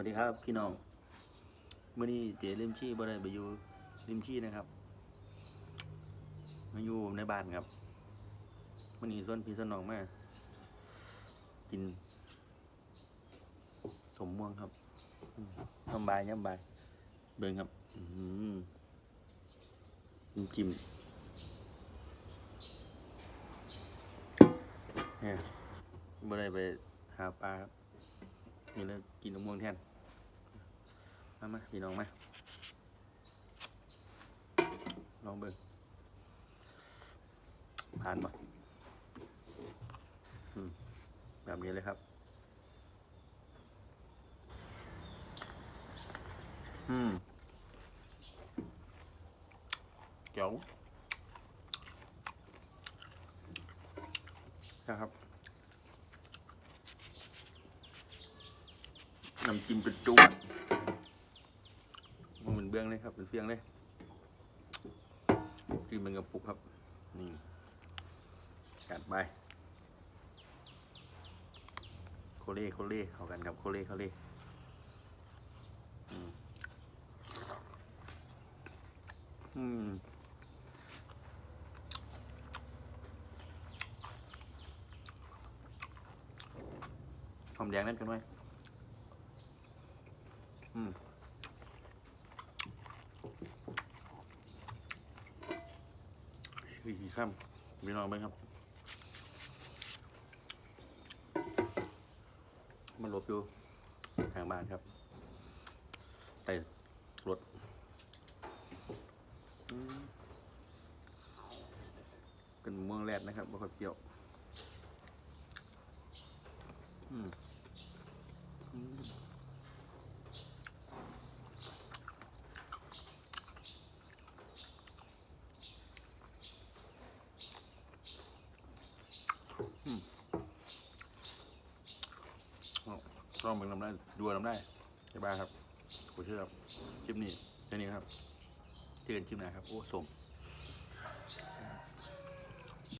วัสดีครับพี่น้องเมื่อนี้เจริมชี่บ่ได้ไปอยู่ริมชี่นะครับ มาอยู่ในบ้านครับเมื่อนี้ส่วนพี่ส่วนน้องมากินสมม่วงครับอืมย่ำบายย่ำบาย เบิ่งครับอืมจิ้มเนี่ยบ่ได้ไปหาปลาครับนี่เลยกินนมม่วงแทน มามาพี่น้องมาลองเบิ่งผ่านปะอืมแบบนี้เลยครับ อืมเจ๋วนะครับน้ำจิ้มเป็นจวดมัน เบื้องเลยครับเป็นเฟียงเลยจิ้มเป็นกระปุกครับ นี่กัดไปโคเล่โคเล่เข้ากันกับโคเล่โคเล่อืมหอมแดงนั่นกันไหมอืม อีกกี่ข้ามพี่น้องไหมครับ มันหลบอยู่ทางบ้านครับแต่รถเป็นเมืองแรดนะครับบ่ค่อยเปรี้ยว อืมอืม ลองเบิ่งทำได้ดูทำได้ใช่บ้าครับผมเชื่อครับคลิปนี้แค่นี้ครับเจอกันคลิปหน้าครับโอ้สม